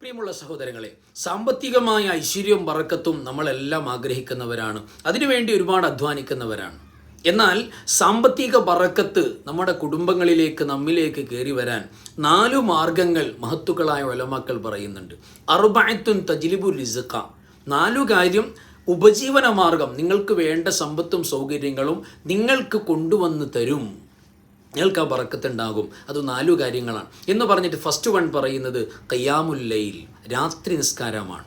പ്രിയമുള്ള സഹോദരങ്ങളെ സാമ്പത്തികമായ ഐശ്വര്യവും പറക്കത്തും നമ്മളെല്ലാം ആഗ്രഹിക്കുന്നവരാണ്. അതിനുവേണ്ടി ഒരുപാട് അധ്വാനിക്കുന്നവരാണ്. എന്നാൽ സാമ്പത്തിക പറക്കത്ത് നമ്മുടെ കുടുംബങ്ങളിലേക്ക് നമ്മിലേക്ക് കയറി വരാൻ നാലു മാർഗങ്ങൾ മഹത്തുക്കളായ ഒലമാക്കൾ പറയുന്നുണ്ട്. അറുബായത്തുൻ തജിലിബു റിസുക്ക നാലു കാര്യം ഉപജീവന മാർഗം. നിങ്ങൾക്ക് വേണ്ട സമ്പത്തും സൗകര്യങ്ങളും നിങ്ങൾക്ക് കൊണ്ടുവന്ന് തരും. നിങ്ങൾക്ക് ആ ബറക്കത്തുണ്ടാകും. അത് നാലു കാര്യങ്ങളാണ്. എന്ന് പറഞ്ഞിട്ട് ഫസ്റ്റ് വൺ പറയുന്നത് കയ്യാമുല്ലയിൽ രാത്രി നിസ്കാരമാണ്.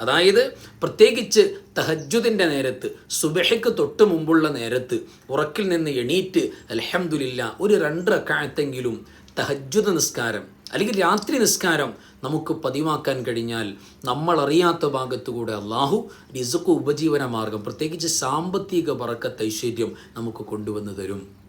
അതായത് പ്രത്യേകിച്ച് തഹജുദിന്റെ നേരത്ത് സുബഹയ്ക്ക് തൊട്ട് മുമ്പുള്ള നേരത്ത് ഉറക്കിൽ നിന്ന് എണീറ്റ് അലഹമുല്ല ഒരു രണ്ട് റക്കായത്തെങ്കിലും തഹജുദ് നിസ്കാരം അല്ലെങ്കിൽ രാത്രി നിസ്കാരം നമുക്ക് പതിവാക്കാൻ കഴിഞ്ഞാൽ നമ്മളറിയാത്ത ഭാഗത്തുകൂടെ അള്ളാഹു റിസുക്ക് ഉപജീവന മാർഗം പ്രത്യേകിച്ച് സാമ്പത്തിക പറക്കത്ത് ഐശ്വര്യം നമുക്ക് കൊണ്ടുവന്നു തരും.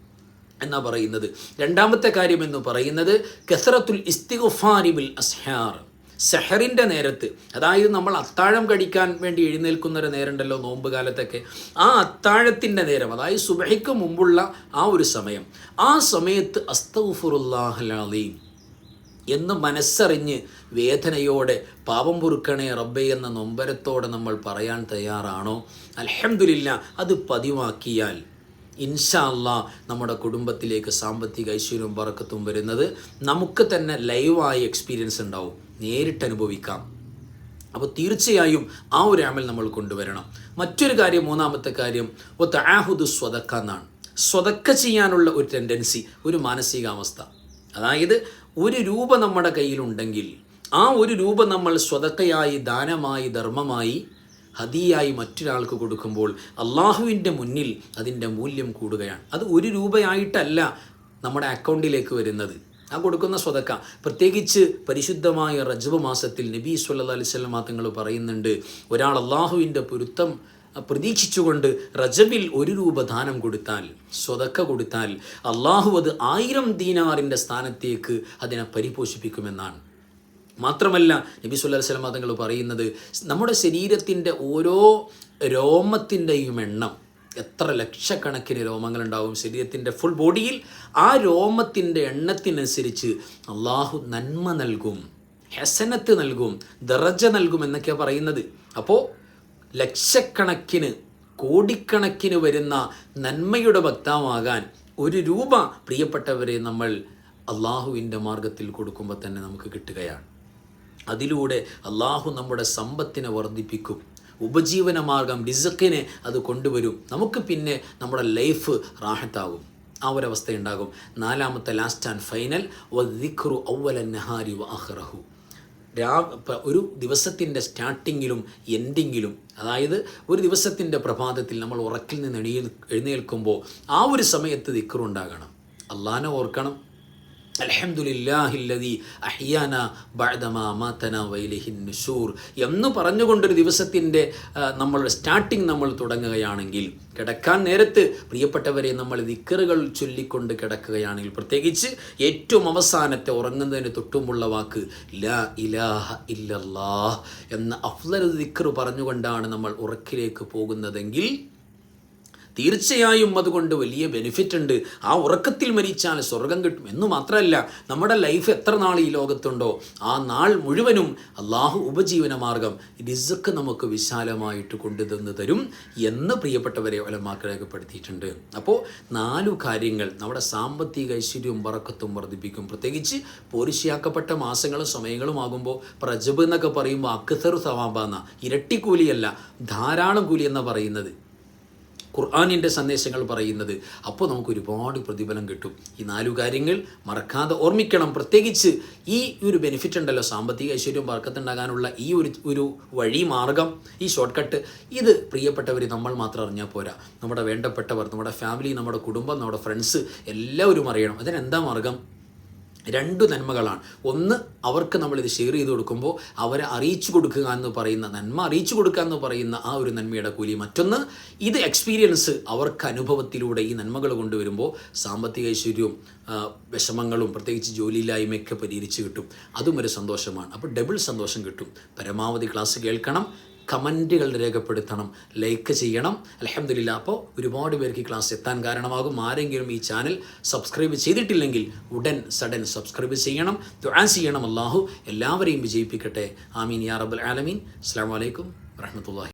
എന്നാ പറയുന്നത്? രണ്ടാമത്തെ കാര്യം എന്ന് പറയുന്നത് കസറത്തുൽ ഇസ്തിഗുഫാരിബിൽ അസ്ഹാർ. സെഹറിന്റെ നേരത്ത് അതായത് നമ്മൾ അത്താഴം കഴിക്കാൻ വേണ്ടി എഴുന്നേൽക്കുന്ന ഒരു നേരമുണ്ടല്ലോ നോമ്പ് കാലത്തൊക്കെ ആ അത്താഴത്തിന്റെ നേരം അതായത് സുബഹയ്ക്ക് മുമ്പുള്ള ആ ഒരു സമയം. ആ സമയത്ത് അസ്തഫുറുല്ലാഹലീം എന്ന് മനസ്സറിഞ്ഞ് വേദനയോടെ പാപം പൊറുക്കണേ റബ്ബെ എന്ന നൊമ്പരത്തോടെ നമ്മൾ പറയാൻ തയ്യാറാണോ? അലഹമില്ല അത് പതിവാക്കിയാൽ ഇൻഷാ അല്ലാ നമ്മുടെ കുടുംബത്തിലേക്ക് സാമ്പത്തിക ഐശ്വര്യവും പറക്കത്തും വരുന്നത് നമുക്ക് തന്നെ ലൈവായി എക്സ്പീരിയൻസ് ഉണ്ടാവും. നേരിട്ട് അനുഭവിക്കാം. അപ്പോൾ തീർച്ചയായും ആ ഒരു ആമൽ നമ്മൾ കൊണ്ടുവരണം. മറ്റൊരു കാര്യം മൂന്നാമത്തെ കാര്യം ഒ താഹുദ് സ്വതക്ക എന്നാണ്. സ്വതക്ക ചെയ്യാനുള്ള ഒരു ടെൻഡൻസി ഒരു മാനസികാവസ്ഥ. അതായത് ഒരു രൂപ നമ്മുടെ കയ്യിലുണ്ടെങ്കിൽ ആ ഒരു രൂപ നമ്മൾ സ്വതക്കയായി ദാനമായി ധർമ്മമായി ഹദിയായി മറ്റൊരാൾക്ക് കൊടുക്കുമ്പോൾ അള്ളാഹുവിന്റെ മുന്നിൽ അതിന്റെ മൂല്യം കൂടുകയാണ്. അത് ഒരു രൂപയായിട്ടല്ല നമ്മുടെ അക്കൗണ്ടിലേക്ക് വരുന്നത്. ആ കൊടുക്കുന്ന സ്വതക്ക. പ്രത്യേകിച്ച് പരിശുദ്ധമായ റജബ് മാസത്തിൽ നബി സല്ലാ അലിസ്വല്ലാ തങ്ങൾ പറയുന്നുണ്ട് ഒരാൾ അള്ളാഹുവിന്റെ പൊരുത്തം പ്രതീക്ഷിച്ചുകൊണ്ട് റജബിൽ ഒരു രൂപ ദാനം കൊടുത്താൽ സ്വതക്ക കൊടുത്താൽ അള്ളാഹു അത് ആയിരം ദീനാറിന്റെ സ്ഥാനത്തേക്ക് അതിനെ പരിപോഷിപ്പിക്കുമെന്നാണ്. മാത്രമല്ല നബി സുല്ലാ സ്വലമ തങ്ങൾ പറയുന്നത് നമ്മുടെ ശരീരത്തിന്റെ ഓരോ രോമത്തിന്റെയും എണ്ണം എത്ര ലക്ഷക്കണക്കിന് രോമങ്ങളുണ്ടാവും ശരീരത്തിന്റെ ഫുൾ ബോഡിയിൽ ആ രോമത്തിന്റെ എണ്ണത്തിനനുസരിച്ച് അള്ളാഹു നന്മ നൽകും ഹെസനത്ത് നൽകും ദറജ നൽകും എന്നൊക്കെയാണ് പറയുന്നത്. അപ്പോൾ ലക്ഷക്കണക്കിന് കോടിക്കണക്കിന് വരുന്ന നന്മയുടെ ഭക്താവാകാൻ ഒരു രൂപ പ്രിയപ്പെട്ടവരെ നമ്മൾ അള്ളാഹുവിന്റെ മാർഗത്തിൽ കൊടുക്കുമ്പോൾ തന്നെ നമുക്ക് കിട്ടുകയാണ്. അതിലൂടെ അള്ളാഹു നമ്മുടെ സമ്പത്തിനെ വർദ്ധിപ്പിക്കും. ഉപജീവന മാർഗം ഡിസക്കിനെ അത് കൊണ്ടുവരും. നമുക്ക് പിന്നെ നമ്മുടെ ലൈഫ് റാഹത്താകും. ആ ഒരവസ്ഥ ഉണ്ടാകും നാലാമത്തെ ലാസ്റ്റ് ആൻഡ് ഫൈനൽ വദിഖ്റു രാ ഒരു ദിവസത്തിന്റെ സ്റ്റാർട്ടിങ്ങിലും എൻഡിങ്ങിലും അതായത് ഒരു ദിവസത്തിന്റെ പ്രഭാതത്തിൽ നമ്മൾ ഉറക്കിൽ നിന്ന് എണീ എഴുന്നേൽക്കുമ്പോൾ ആ ഒരു സമയത്ത് ദിക്കറുണ്ടാകണം അള്ളാനെ ഓർക്കണം. അലഹമുല്ലാഹില്ലതി അഹിയാന ബഅദമാ മാതന വൈലിഹിൻ നുഷൂർ എന്ന് പറഞ്ഞുകൊണ്ടൊരു ദിവസത്തിന്റെ നമ്മളുടെ സ്റ്റാർട്ടിങ് നമ്മൾ തുടങ്ങുകയാണെങ്കിൽ കിടക്കാൻ നേരത്ത് പ്രിയപ്പെട്ടവരെ നമ്മൾ ദിക്കറുകൾ ചൊല്ലിക്കൊണ്ട് കിടക്കുകയാണെങ്കിൽ പ്രത്യേകിച്ച് ഏറ്റവും അവസാനത്തെ ഉറങ്ങുന്നതിന് തൊട്ടുമുള്ള വാക്ക് ലാ ഇലാഹ ഇല്ലല്ലാഹ് എന്ന അഫ്ലൽ ദിക്കർ പറഞ്ഞുകൊണ്ടാണ് നമ്മൾ ഉറക്കിലേക്ക് പോകുന്നതെങ്കിൽ തീർച്ചയായും അതുകൊണ്ട് വലിയ ബെനിഫിറ്റ് ഉണ്ട്. ആ ഉറക്കത്തിൽ മരിച്ചാൽ സ്വർഗം കിട്ടും. എന്ന് മാത്രമല്ല നമ്മുടെ ലൈഫ് എത്ര നാൾ ഈ ലോകത്തുണ്ടോ ആ നാൾ മുഴുവനും അള്ളാഹു ഉപജീവന മാർഗം റിസക്ക് നമുക്ക് വിശാലമായിട്ട് കൊണ്ടുതന്ന് തരും എന്ന് പ്രിയപ്പെട്ടവരെ ഒലമാക്ക് രേഖപ്പെടുത്തിയിട്ടുണ്ട്. അപ്പോൾ നാലു കാര്യങ്ങൾ നമ്മുടെ സാമ്പത്തിക ഐശ്വര്യവും വറക്കത്തും വർദ്ധിപ്പിക്കും. പ്രത്യേകിച്ച് പോരിശയാക്കപ്പെട്ട മാസങ്ങളും സമയങ്ങളും ആകുമ്പോൾ പ്രജബ് എന്നൊക്കെ പറയുമ്പോൾ അക്സർ സവാബ എന്ന ഇരട്ടി കൂലിയല്ല ധാരാളം കൂലി എന്ന് പറയുന്നത്. ഖുർആാനിന്റെ സന്ദേശങ്ങൾ പറയുന്നത്. അപ്പോൾ നമുക്ക് ഒരുപാട് പ്രതിഫലം കിട്ടും. ഈ നാലു കാര്യങ്ങൾ മറക്കാതെ ഓർമ്മിക്കണം. പ്രത്യേകിച്ച് ഈ ഒരു ബെനിഫിറ്റ് ഉണ്ടല്ലോ സാമ്പത്തിക ഐശ്വര്യം വർക്കത്തുണ്ടാകാനുള്ള ഈ ഒരു ഒരു വഴി മാർഗം ഈ ഷോർട്ട് കട്ട് ഇത് പ്രിയപ്പെട്ടവർ നമ്മൾ മാത്രം അറിഞ്ഞാൽ പോരാ. നമ്മുടെ വേണ്ടപ്പെട്ടവർ നമ്മുടെ ഫാമിലി നമ്മുടെ കുടുംബം നമ്മുടെ ഫ്രണ്ട്സ് എല്ലാവരും അറിയണം. അതിനെന്താ മാർഗം? രണ്ടു നന്മകളാണ്. ഒന്ന് അവർക്ക് നമ്മളിത് ഷെയർ ചെയ്ത് കൊടുക്കുമ്പോൾ അവരെ അറിയിച്ചു കൊടുക്കുക എന്ന് പറയുന്ന നന്മ അറിയിച്ചു കൊടുക്കുക എന്ന് പറയുന്ന ആ ഒരു നന്മയുടെ കൂലി. മറ്റൊന്ന് ഇത് എക്സ്പീരിയൻസ് അവർക്ക് അനുഭവത്തിലൂടെ ഈ നന്മകൾ കൊണ്ടുവരുമ്പോൾ സാമ്പത്തിക ഐശ്വര്യവും വിഷമങ്ങളും പ്രത്യേകിച്ച് ജോലിയില്ലായ്മയൊക്കെ പരിഹരിച്ച് കിട്ടും. അതും ഒരു സന്തോഷമാണ്. അപ്പോൾ ഡബിൾ സന്തോഷം കിട്ടും. പരമാവധി ക്ലാസ് കേൾക്കണം. കമന്റുകൾ രേഖപ്പെടുത്തണം ലൈക്ക് ചെയ്യണം. അലഹമില്ല അപ്പോൾ ഒരുപാട് പേർക്ക് ഈ ക്ലാസ് എത്താൻ കാരണമാകും. ആരെങ്കിലും ഈ ചാനൽ സബ്സ്ക്രൈബ് ചെയ്തിട്ടില്ലെങ്കിൽ ഉടൻ സഡൻ സബ്സ്ക്രൈബ് ചെയ്യണം. ദുആ ചെയ്യണം അള്ളാഹു എല്ലാവരെയും വിജയിപ്പിക്കട്ടെ. ആമീൻ യാ റബ്ബൽ ആലമീൻ. അസ്സാം വലൈക്കും വറഹമത്തല്ലാഹി